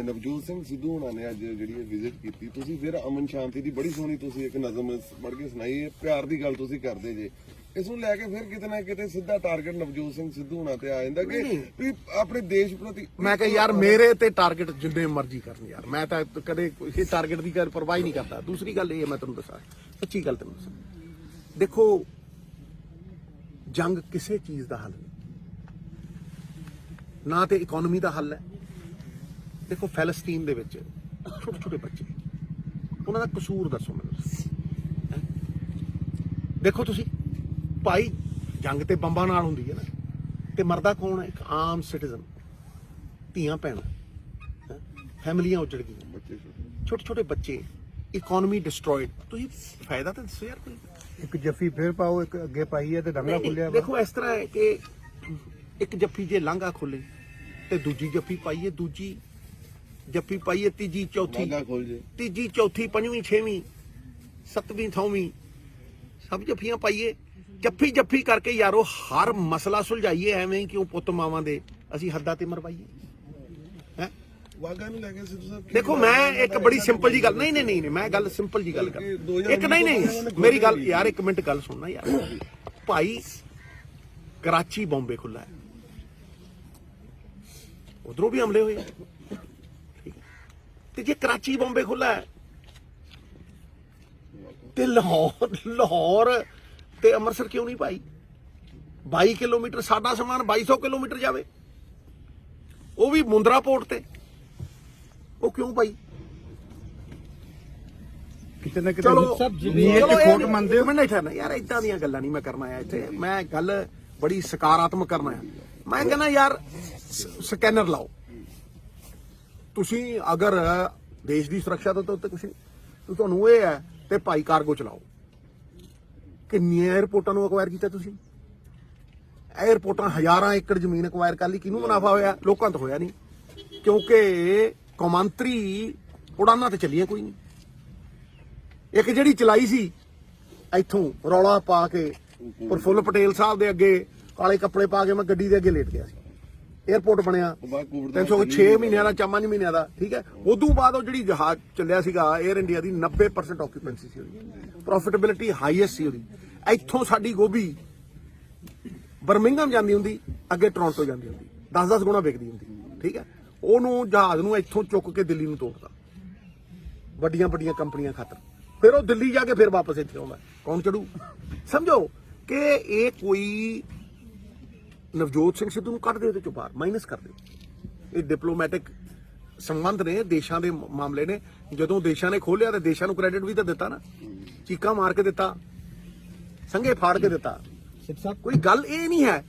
[SPEAKER 3] Navjot Singh Sidhu ਹੋਣਾ ਨੇ ਅੱਜ ਜਿਹੜੀ ਵਿਜ਼ਿਟ ਕੀਤੀ। ਤੁਸੀਂ ਫਿਰ ਅਮਨ ਸ਼ਾਂਤੀ ਦੀ ਬੜੀ ਸੋਹਣੀ ਤੁਸੀਂ ਇੱਕ ਨਜ਼ਮ ਪੜ੍ਹ ਕੇ ਸੁਣਾਈ। ਹੈ ਪਿਆਰ ਦੀ ਗੱਲ ਤੁਸੀਂ ਕਰਦੇ ਜੇ। ਇਸ ਨੂੰ ਲੈ ਕੇ ਫਿਰ ਕਿਤੇ ਨਾ ਕਿਤੇ ਸਿੱਧਾ ਟਾਰਗੇਟ ਨਵਜੋਤ ਸਿੰਘ ਸਿੱਧੂ ਹੋਣਾ ਤੇ ਆ ਜਾਂਦਾ ਕਿ। ਵੀ ਆਪਣੇ ਦੇਸ਼ ਪ੍ਰਤੀ
[SPEAKER 1] ਮੈਂ ਕਿਹਾ ਯਾਰ ਮੇਰੇ ਤੇ ਟਾਰਗੇਟ ਜਿੰਨੇ ਮਰਜ਼ੀ ਕਰਨ ਯਾਰ। ਮੈਂ ਤਾਂ ਕਦੇ ਕਿਸੇ ਟਾਰਗੇਟ ਦੀ ਪਰਵਾਹ ਹੀ ਨਹੀਂ ਕਰਦਾ। ਦੂਸਰੀ ਗੱਲ ਇਹ ਮੈਂ ਤੁਹਾਨੂੰ ਦੱਸਾਂ। ਸੱਚੀ ਗੱਲ ਤੁਹਾਨੂੰ ਦੱਸਾਂ। ਦੇਖੋ ਜੰਗ ਕਿਸੇ ਚੀਜ਼ ਦਾ ਹੱਲ ਨਹੀਂ। ਨਾ ਤੇ ਇਕਨੋਮੀ ਦਾ ਹੱਲ ਹੈ। ਦੇਖੋ ਫੈਲਸਤੀਨ ਦੇ ਵਿੱਚ ਛੋਟੇ ਛੋਟੇ ਬੱਚੇ। ਉਹਨਾਂ ਦਾ ਕਸੂਰ ਦੱਸੋ ਮੈਨੂੰ? ਦੇਖੋ ਤੁਸੀਂ ਭਾਈ ਜੰਗ ਤੇ ਬੰਬਾਂ ਨਾਲ ਹੁੰਦੀ ਹੈ ਨਾ। ਤੇ ਮਰਦਾ ਕੌਣ ਹੈ? ਇੱਕ ਆਮ ਸਿਟੀਜ਼ਨ ਧੀਆਂ ਭੈਣਾਂ? ਫੈਮਲੀਆਂ ਉਜੜ ਗਈਆਂ।
[SPEAKER 3] ਬੱਚੇ ਛੋਟੇ।
[SPEAKER 1] ਛੋਟੇ ਬੱਚੇ। ਇਕਨੋਮੀ ਡਿਸਟਰੋਇਡ ਤੁਸੀਂ ਫਾਇਦਾ ਤਾਂ ਦੱਸੋ ਯਾਰ ਕੋਈ।
[SPEAKER 2] ਇੱਕ ਜੱਫੀ ਫੇਰ ਪਾਓ ਇੱਕ ਅੱਗੇ ਪਾਈ ਹੈ ਤੇ ਡੰਗਰਾ ਖੁੱਲਿਆ ਵਾ।
[SPEAKER 1] ਦੇਖੋ ਇਸ ਤਰ੍ਹਾਂ ਹੈ ਕਿ ਇੱਕ ਜੱਫੀ ਜੇ ਲਾਂਘਾ ਖੋਲੇ ਤੇ ਦੂਜੀ ਜੱਫੀ ਪਾਈਏ ਦੂਜੀ ਜੱਫੀ ਪਾਈਏ ਤੀਜੀ ਚੌਥੀ।
[SPEAKER 3] ਲਾਂਘਾ ਖੁੱਲ ਜੇ।
[SPEAKER 1] ਤੀਜੀ ਚੌਥੀ ਪੰਜਵੀਂ ਛੇਵੀਂ ਸੱਤਵੀਂ ਥੌਵੀਂ ਸਭ ਜੱਫੀਆਂ ਪਾਈਏ ਜੱਫੀ ਜੱਫੀ ਕਰਕੇ ਯਾਰੋ ਹਰ ਮਸਲਾ ਸੁਲਝਾਈਏ ਐਵੇਂ ਕਿਉਂ ਪੁੱਤ ਮਾਵਾਂ ਦੇ? ਅਸੀਂ ਹੱਦਾਂ ਤੇ ਮਰਵਾਈਏ। ਹੈ?
[SPEAKER 3] ਵਾਗਾ ਨੂੰ ਲੈ ਕੇ ਸਿੱਧੂ ਸਾਹਿਬ
[SPEAKER 1] ਦੇਖੋ ਮੈਂ? ਇੱਕ ਬੜੀ ਸਿੰਪਲ ਜੀ ਗੱਲ ਨਹੀਂ ਨਹੀਂ ਨਹੀਂ ਮੈਂ ਗੱਲ ਸਿੰਪਲ ਜੀ ਗੱਲ ਕਰ ਇੱਕ ਨਹੀਂ ਨਹੀਂ ਮੇਰੀ ਗੱਲ ਯਾਰ ਇੱਕ ਮਿੰਟ ਗੱਲ ਸੁਣਨਾ ਯਾਰ। ਭਾਈ ਕਰਾਚੀ ਬੰਬੇ ਖੁੱਲਾ ਹੈ। ਉਧਰੋਂ ਵੀ ਹਮਲੇ ਹੋਏ। ਤੇ ਜੇ ਕਰਾਚੀ ਬੰਬੇ ਖੁੱਲਾ ਹੈ ਤੇ ਲਾਹੌਰ ਲਾਹੌਰ ਤੇ ਅੰਮ੍ਰਿਤਸਰ ਕਿਉਂ ਨਹੀਂ ਭਾਈ? 22 ਕਿਲੋਮੀਟਰ ਸਾਡਾ ਸਮਾਨ 2200 ਕਿਲੋਮੀਟਰ ਜਾਵੇ। ਉਹ ਵੀ ਮੁੰਦਰਾ ਪੋਰਟ ਤੇ। ਉਹ ਕਿਉਂ ਭਾਈ?
[SPEAKER 2] ਕਿਤੇ ਨਾ ਕਿਤੇ
[SPEAKER 1] ਚਲੋ
[SPEAKER 2] ਨੀਅਤ ਖੋਟ ਮੰਨਦੇ ਹੋ।
[SPEAKER 1] ਮੈਂ ਨਹੀਂ ਠਹਿਰਨਾ ਯਾਰ ਇਦਾਂ ਦੀਆਂ ਗੱਲਾਂ ਨਹੀਂ ਮੈਂ ਕਰਨਾ ਆ ਇੱਥੇ। ਮੈਂ ਗੱਲ ਬੜੀ ਸਕਾਰਾਤਮਕ ਕਰਨਾ ਆ ਮੈਂ ਕਹਿੰਦਾ ਯਾਰ ਸਕੈਨਰ ਲਾਓ। ਤੁਸੀਂ ਅਗਰ ਦੇਸ਼ ਦੀ ਸੁਰੱਖਿਆ ਤੋਂ ਤਾਂ ਉੱਤੇ ਕੁਝ ਨਹੀਂ। ਤੁਹਾਨੂੰ ਇਹ ਹੈ ਤੇ ਭਾਈ ਕਾਰਗੋ ਚਲਾਓ। ਕਿੰਨੀਆਂ 에ਅਰਪੋਰਟਾਂ ਨੂੰ ਅਕਵਾਇਰ ਕੀਤਾ ਤੁਸੀਂ? 에ਅਰਪੋਰਟਾਂ ਹਜ਼ਾਰਾਂ ਏਕੜ ਜ਼ਮੀਨ ਅਕਵਾਇਰ ਕਰ ਲਈ। ਕਿਹਨੂੰ ਮੁਨਾਫਾ ਹੋਇਆ? ਲੋਕਾਂ ਤੋਂ ਹੋਇਆ ਨਹੀਂ। ਕਿਉਂਕਿ ਕੌਮਾਂਤਰੀ ਉਡਾਨਾਂ ਤੇ ਚੱਲੀਆਂ ਕੋਈ ਨਹੀਂ। ਇੱਕ ਜਿਹੜੀ ਚਲਾਈ ਸੀ, ਇੱਥੋਂ ਰੌਲਾ ਪਾ ਕੇ ਪ੍ਰਫੁੱਲ ਪਟੇਲ ਸਾਹਿਬ ਦੇ ਅੱਗੇ ਕਾਲੇ ਕੱਪੜੇ ਪਾ ਕੇ ਮੈਂ ਗੱਡੀ ਦੇ ਅੱਗੇ ਲੇਟ ਗਿਆ ਸੀ। 에ਅਰਪੋਰਟ ਬਣਿਆ।
[SPEAKER 3] ਉਹ ਬਾਅਦ ਕੋਵਿਡ ਦਾ
[SPEAKER 1] 306 ਮਹੀਨਿਆਂ ਦਾ ਜਾਂ 5 ਮਹੀਨਿਆਂ ਦਾ ਠੀਕ ਹੈ? ਉਦੋਂ ਬਾਅਦ ਉਹ ਜਿਹੜੀ ਜਹਾਜ਼ ਚੱਲਿਆ ਸੀਗਾ 에ਅਰ ਇੰਡੀਆ ਦੀ 90% ਆਕੂਪੈਂਸੀ ਸੀ ਉਹਦੀ। ਪ੍ਰੋਫਿਟੇਬਿਲਿਟੀ ਹਾਈਐਸਟ ਸੀ ਉਹਦੀ। ਇੱਥੋਂ ਸਾਡੀ ਗੋਭੀ ਬਰਮਿੰਗਮ ਜਾਂਦੀ ਹੁੰਦੀ ਅੱਗੇ ਟੋਰਾਂਟੋ ਜਾਂਦੀ ਹੁੰਦੀ। 10-10 ਗੁਣਾ ਵਿਕਦੀ ਹੁੰਦੀ ਠੀਕ ਹੈ? ਉਹਨੂੰ ਜਹਾਜ਼ ਨੂੰ ਇੱਥੋਂ ਚੁੱਕ ਕੇ ਦਿੱਲੀ ਨੂੰ ਤੋੜਦਾ ਵੱਡੀਆਂ ਵੱਡੀਆਂ ਕੰਪਨੀਆਂ ਖਾਤਰ। ਫਿਰ ਉਹ ਦਿੱਲੀ ਜਾ ਕੇ ਫਿਰ ਵਾਪਸ ਇੱਥੇ ਆਉਂਦਾ। ਕੌਣ ਚੜੂ? ਸਮਝੋ ਕਿ ਇਹ ਕੋਈ ਨਵਜੋਤ ਸਿੰਘ ਸਿੱਧੂ ਨੂੰ ਕੱਢ ਦਿਓ ਇਹਦੇ ਚੋਂ ਬਾਹਰ ਮਾਈਨਸ ਕਰ ਦਿਓ। ਇਹ ਡਿਪਲੋਮੈਟਿਕ ਸੰਬੰਧ ਨੇ ਦੇਸ਼ਾਂ ਦੇ ਮਾਮਲੇ ਨੇ। ਜਦੋਂ ਦੇਸ਼ਾਂ ਨੇ ਖੋਲਿਆ ਤੇ ਦੇਸ਼ਾਂ ਨੂੰ ਕ੍ਰੈਡਿਟ ਵੀ ਤਾਂ ਦਿੱਤਾ ਨਾ। ਚੀਕਾਂ ਮਾਰ ਕੇ ਦਿੱਤਾ ਸੰਗੇ ਫਾੜ ਕੇ ਦਿੱਤਾ। ਕੋਈ ਗੱਲ ਇਹ ਨਹੀਂ ਹੈ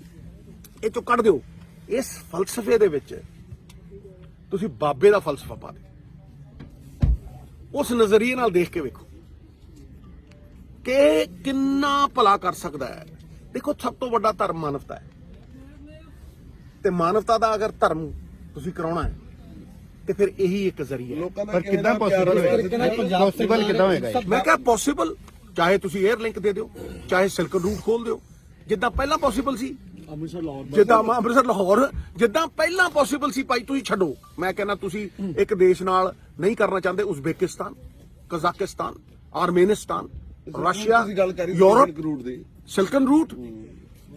[SPEAKER 1] ਇਹ ਚੋਂ ਕੱਢ ਦਿਓ। ਇਸ ਫਲਸਫੇ ਦੇ ਵਿੱਚ ਤੁਸੀਂ ਬਾਬੇ ਦਾ ਫਲਸਫਾ ਪਾ ਦਿਓ। ਉਸ ਨਜ਼ਰੀਏ ਨਾਲ ਦੇਖ ਕੇ ਵੇਖੋ ਕਿ ਕਿੰਨਾ ਭਲਾ ਕਰ ਸਕਦਾ ਹੈ। ਦੇਖੋ ਸਭ ਤੋਂ ਵੱਡਾ ਧਰਮ ਮਾਨਵਤਾ ਹੈ। ਤੇ ਮਾਨਵਤਾ ਦਾ ਅਗਰ ਧਰਮ ਤੁਸੀਂ ਕਰਾਉਣਾ ਹੈ ਤੇ ਫਿਰ ਇਹੀ ਇੱਕ ਜ਼ਰੀਆ ਹੈ।
[SPEAKER 2] ਪਰ ਕਿੱਦਾਂ possible
[SPEAKER 3] ਹੋਇਆ?
[SPEAKER 2] ਪੋਸੀਬਲ ਕਿੱਦਾਂ ਹੋਏਗਾ ਇਹ?
[SPEAKER 1] ਮੈਂ ਕਿਹਾ ਪੋਸੀਬਲ ਚਾਹੇ ਤੁਸੀਂ 에ਅਰ ਲਿੰਕ ਦੇ ਦਿਓ ਚਾਹੇ ਸਿਲਕ ਰੂਟ ਖੋਲ ਦਿਓ। ਜਿੱਦਾਂ ਪਹਿਲਾਂ ਪੋਸੀਬਲ ਸੀ
[SPEAKER 4] ਅੰਮ੍ਰਿਤਸਰ ਲਾਹੌਰ
[SPEAKER 1] ਜਿੱਦਾਂ ਮੈਂ ਅੰਮ੍ਰਿਤਸਰ ਲਾਹੌਰ ਜਿੱਦਾਂ ਪਹਿਲਾਂ ਪੋਸੀਬਲ ਸੀ ਭਾਈ ਤੁਸੀਂ ਛੱਡੋ। ਮੈਂ ਕਹਿੰਦਾ ਤੁਸੀਂ ਇੱਕ ਦੇਸ਼ ਨਾਲ ਨਹੀਂ ਕਰਨਾ ਚਾਹੁੰਦੇ ਉਜ਼ਬੇਕਿਸਤਾਨ ਕਜ਼ਾਕਿਸਤਾਨ ਆਰਮੇਨਿਸਤਾਨ ਰਸ਼ੀਆ
[SPEAKER 3] ਤੁਸੀਂ ਗੱਲ ਕਰੀ
[SPEAKER 1] ਯੂਰਪ
[SPEAKER 3] ਰੂਟ ਦੀ।
[SPEAKER 1] Silken route.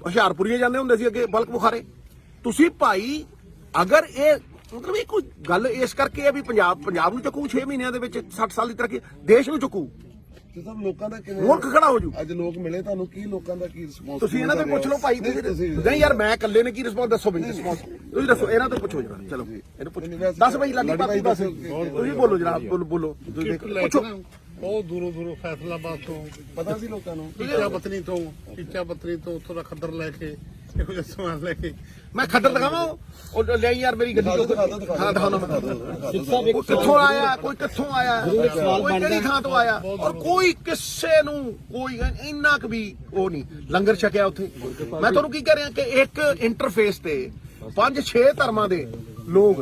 [SPEAKER 1] ਹੁਸ਼ਿਆਰਪੁਰੀਏ ਜਾਂਦੇ ਹੁੰਦੇ ਸੀ ਅੱਗੇ ਬਲਕ ਬੁਖਾਰੇ। ਤੁਸੀਂ ਭਾਈ ਅਗਰ ਇਹ ਮਤਲਬ ਇਹ ਕੋਈ ਗੱਲ ਇਸ ਕਰਕੇ ਹੈ ਵੀ ਪੰਜਾਬ ਪੰਜਾਬ ਨੂੰ ਚੱਕੂ 6 ਮਹੀਨਿਆਂ ਦੇ ਵਿੱਚ 60 ਸਾਲ ਦੀ ਤਰੱਕੀ ਦੇਸ਼ ਨੂੰ ਚੱਕੂ?
[SPEAKER 3] ਤੇ ਸਭ ਲੋਕਾਂ ਦਾ ਕਿਵੇਂ
[SPEAKER 1] ਮੁਲਕ ਖੜਾ ਹੋ ਜੂ।
[SPEAKER 3] ਅੱਜ ਲੋਕ ਮਿਲੇ ਤੁਹਾਨੂੰ ਕੀ ਲੋਕਾਂ ਦਾ ਕੀ ਰਿਸਪੌਂਸ
[SPEAKER 1] ਤੁਸੀਂ ਇਹਨਾਂ ਤੋਂ ਪੁੱਛ ਲਓ ਭਾਈ ਤੁਸੀਂ ਨਹੀਂ ਯਾਰ ਮੈਂ ਇਕੱਲੇ ਨੇ ਕੀ ਰਿਸਪੌਂਸ ਦੱਸੋ ਬਈ ਰਿਸਪੌਂਸ ਤੁਸੀਂ। ਦੱਸੋ ਇਹਨਾਂ ਤੋਂ ਪੁੱਛੋ ਜਰਾ ਚਲੋ। ਇਹਨੂੰ ਪੁੱਛੋ ਦੱਸ ਬਈ ਲੱਗੀ ਬਾਤੀ ਦੱਸ। ਤੁਸੀਂ ਬੋਲੋ ਜਨਾਬ ਬੋਲੋ ਬੋਲੋ। ਤੁਸੀਂ ਦੇਖੋ ਪੁੱਛੋ।
[SPEAKER 4] ਬਹੁਤ ਦੂਰੋਂ ਦੂਰੋਂ ਫੈਸਲਾਬਾਦ ਤੋਂ।
[SPEAKER 3] ਪਤਾ ਸੀ ਲੋਕਾਂ ਨੂੰ
[SPEAKER 4] ਪਤਨੀ ਤੋਂ ਇੱਚਾ ਪਤਨੀ ਤੋਂ ਉੱਥੋਂ ਦਾ ਖੱਦਰ ਲੈ ਕੇ ਇਹੋ ਜਿਹਾ ਸਮਾਨ ਲੈ ਕੇ।
[SPEAKER 1] ਮੈਂ ਖੱਦਰ ਦਿਖਾਵਾਂ? ਉਹ ਲੈ ਯਾਰ ਮੇਰੀ ਗੱਡੀ
[SPEAKER 3] ਦਿਓ।
[SPEAKER 1] ਹਾਂ ਦਿਖਾਉਣਾ ਮੈਂ ਕੋਈ ਕਿੱਥੋਂ ਆਇਆ ਕੋਈ ਕਿੱਥੋਂ ਆਇਆ? ਕੋਈ ਕਿਹੜੀ ਥਾਂ ਤੋਂ ਆਇਆ? ਔਰ ਕੋਈ ਕਿਸੇ ਨੂੰ ਕੋਈ ਇੰਨਾ ਕੁ ਵੀ ਉਹ ਨਹੀਂ। ਲੰਗਰ ਛਕਿਆ ਉੱਥੇ। ਮੈਂ ਤੁਹਾਨੂੰ ਕੀ ਕਹਿ ਰਿਹਾ ਕਿ ਇੱਕ ਇੰਟਰਫੇਸ ਤੇ ਪੰਜ ਛੇ ਧਰਮਾਂ ਦੇ ਲੋਕ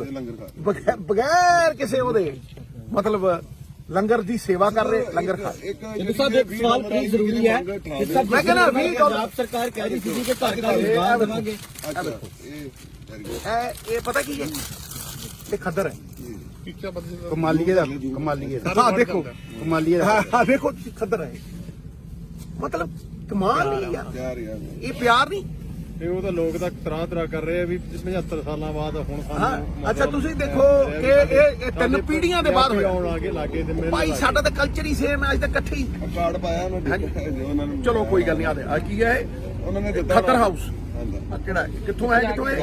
[SPEAKER 1] ਬਗੈਰ ਕਿਸੇ ਉਹਦੇ ਮਤਲਬ ਲੰਗਰ ਦੀ ਸੇਵਾ ਕਰ ਰਹੇ ਲੰਗਰ ਖਾ ਰਹੇ।
[SPEAKER 3] ਇੱਕ
[SPEAKER 5] ਜਿੰਦੂ ਸਾਹਿਬ ਇੱਕ ਸਵਾਲ ਬੜਾ ਜ਼ਰੂਰੀ ਹੈ। ਕਿ ਸਭ
[SPEAKER 1] ਮੈਂ ਕਹਿੰਦਾ ਵੀ
[SPEAKER 5] ਪੰਜਾਬ ਸਰਕਾਰ ਕਹਿ ਰਹੀ ਸੀ ਕਿ ਘਰ ਘਰ ਰੁਜ਼ਗਾਰ ਦੇਵਾਂਗੇ।
[SPEAKER 3] ਇਹ।
[SPEAKER 1] ਇਹ ਪਤਾ ਕੀ ਹੈ? ਇਹ ਖੱਦਰ ਹੈ।
[SPEAKER 2] ਕਮਾਲੀਏ ਦਾ ਕਮਾਲੀਏ ਦਾ।
[SPEAKER 1] ਹਾਂ ਦੇਖੋ।
[SPEAKER 2] ਕਮਾਲੀਏ ਦਾ।
[SPEAKER 1] ਹਾਂ ਦੇਖੋ ਤੁਸੀਂ ਖੱਦਰ ਹੈ। ਮਤਲਬ ਕਮਾਲ ਨਹੀਂ ਯਾਰ। ਇਹ ਪਿਆਰ ਨਹੀਂ
[SPEAKER 6] ਇਹ ਉਹ ਤਾਂ ਲੋਕ ਤਾਂ ਤਰਾ ਤਰਾ ਕਰ ਰਹੇ ਆ ਵੀ 75 ਸਾਲਾਂ ਬਾਅਦ ਹੁਣ ਸਾਨੂੰ
[SPEAKER 1] ਅੱਛਾ ਤੁਸੀਂ ਦੇਖੋ ਕਿ ਇਹ ਤਿੰਨ ਪੀੜ੍ਹੀਆਂ ਦੇ ਬਾਅਦ ਹੋਇਆ।
[SPEAKER 6] ਲੱਗੇ ਲਾਗੇ ਤੇ
[SPEAKER 1] ਭਾਈ ਸਾਡਾ ਤਾਂ ਕਲਚਰ ਹੀ ਸੇਮ ਹੈ ਅੱਜ ਤੱਕ ਇਕੱਠੇ ਹੀ।
[SPEAKER 3] ਕਾਰਡ ਪਾਇਆ ਉਹਨਾਂ ਨੇ।
[SPEAKER 1] ਚਲੋ ਕੋਈ ਗੱਲ ਨਹੀਂ ਆ ਦੇ ਆ ਕੀ ਹੈ
[SPEAKER 3] ਉਹਨਾਂ ਨੇ ਦਿੱਤਾ
[SPEAKER 1] ਖੱਦਰ ਹਾਊਸ ਕਿਹੜਾ? ਕਿੱਥੋਂ ਹੈ ਕਿੱਥੋਂ ਹੈ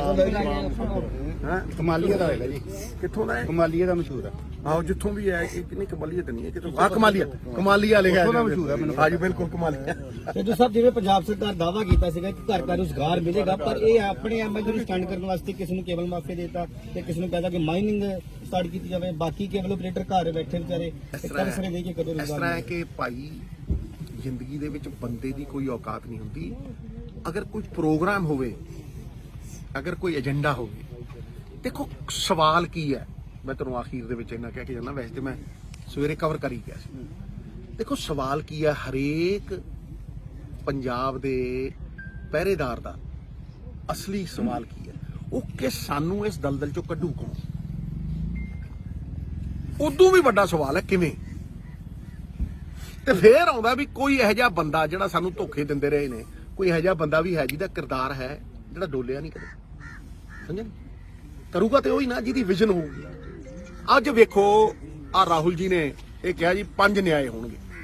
[SPEAKER 1] ਹਾਂ?
[SPEAKER 2] ਕਮਾਲੀਏ ਦਾ ਹੋਏਗਾ ਜੀ।
[SPEAKER 1] ਕਿੱਥੋਂ ਦਾ ਹੈ?
[SPEAKER 2] ਕਮਾਲੀਏ ਦਾ ਮਸ਼ਹੂਰ ਆ।
[SPEAKER 1] ਆਓ ਜਿੱਥੋਂ ਵੀ ਹੈ ਇਹ ਕਿੰਨੀ ਕਮਾਲੀਆ ਤੇ ਨਹੀਂ ਹੈ ਕਿਤੋਂ ਆ ਕਮਾਲੀਆ। ਕਮਾਲੀਆ ਲਿਖਿਆ
[SPEAKER 2] ਉੱਥੋਂ ਦਾ ਮਸ਼ਹੂਰ ਹੈ ਮੈਨੂੰ
[SPEAKER 1] ਹਾਂਜੀ ਬਿਲਕੁਲ ਕਮਾਲੀਆ।
[SPEAKER 5] ਸਿੱਧੂ ਸਾਹਿਬ ਜਿਵੇਂ ਪੰਜਾਬ ਸਰਕਾਰ ਦਾਵਾ ਕੀਤਾ ਸੀਗਾ ਕਿ ਘਰ ਘਰ ਰੁਜ਼ਗਾਰ ਮਿਲੇਗਾ ਪਰ ਇਹ ਆਪਣੇ ਐਮਐਲਏ ਨੂੰ ਸਟੈਂਡ ਕਰਨ ਵਾਸਤੇ ਕਿਸੇ ਨੂੰ ਕੇਬਲ ਮਾਫੀ ਦੇਤਾ ਤੇ ਕਿਸੇ ਨੂੰ ਕਹਿੰਦਾ ਕਿ ਮਾਈਨਿੰਗ ਸਟਾਰਟ ਕੀਤੀ ਜਾਵੇ ਬਾਕੀ ਕੇਬਲ ਆਪਰੇਟਰ ਘਰ ਬੈਠੇ ਵਿਚਾਰੇ ਤੇ ਕਨਸਰੇ ਦੇ ਕੇ ਕਦੋਂ
[SPEAKER 1] ਇਸ
[SPEAKER 5] ਰੁਜ਼ਗਾਰ
[SPEAKER 1] ਤਰ੍ਹਾਂ ਹੈ ਕਿ ਭਾਈ ਜ਼ਿੰਦਗੀ ਦੇ ਵਿੱਚ ਬੰਦੇ ਦੀ ਕੋਈ ਔਕਾਤ ਨਹੀਂ ਹੁੰਦੀ। ਅਗਰ ਕੋਈ ਪ੍ਰੋਗਰਾਮ ਹੋਵੇ ਅਗਰ ਕੋਈ ਏਜੰਡਾ ਹੋਵੇ ਦੇਖੋ, ਸਵਾਲ ਕੀ ਹੈ? ਮੈਂ ਤੁਹਾਨੂੰ ਆਖੀਰ ਦੇ ਵਿੱਚ ਇਹਨਾਂ ਕਹਿ ਕੇ ਜਾਂਦਾ, ਵੈਸੇ ਤੇ ਮੈਂ ਸਵੇਰੇ ਕਵਰ ਕਰ ਹੀ ਗਿਆ ਸੀ। ਦੇਖੋ, ਸਵਾਲ ਕੀ ਹੈ? ਹਰੇਕ ਪੰਜਾਬ ਦੇ ਪਹਿਰੇਦਾਰ ਦਾ ਅਸਲੀ ਸਵਾਲ ਕੀ ਹੈ? ਉਹ ਕਿ ਸਾਨੂੰ ਇਸ ਦਲਦਲ ਚੋਂ ਕੱਢੂ ਕੌਣ? ਉਦੋਂ ਵੀ ਵੱਡਾ ਸਵਾਲ ਹੈ, ਕਿਵੇਂ? ਤੇ ਫੇਰ ਆਉਂਦਾ ਵੀ ਕੋਈ ਇਹੋ ਜਿਹਾ ਬੰਦਾ ਜਿਹੜਾ ਸਾਨੂੰ ਧੋਖੇ ਦਿੰਦੇ ਰਹੇ ਨੇ, ਕੋਈ ਇਹੋ ਜਿਹਾ ਬੰਦਾ ਵੀ ਹੈ ਜਿਹਦਾ ਕਿਰਦਾਰ ਹੈ, ਜਿਹੜਾ ਡੋਲਿਆ ਨਹੀਂ ਕਦੇ। ਸਮਝੇ ਕਰੂਗਾ ਤੇ ਉਹੀ ਨਾ ਜਿਹਦੀ ਵਿਜ਼ਨ ਹੋਊਗੀ। ਅੱਜ ਵੇਖੋ ਆ ਰਾਹੁਲ ਜੀ ਨੇ ਇਹ ਕਿਹਾ ਜੀ, ਪੰਜ ਨਿਆਏ ਹੋਣਗੇ।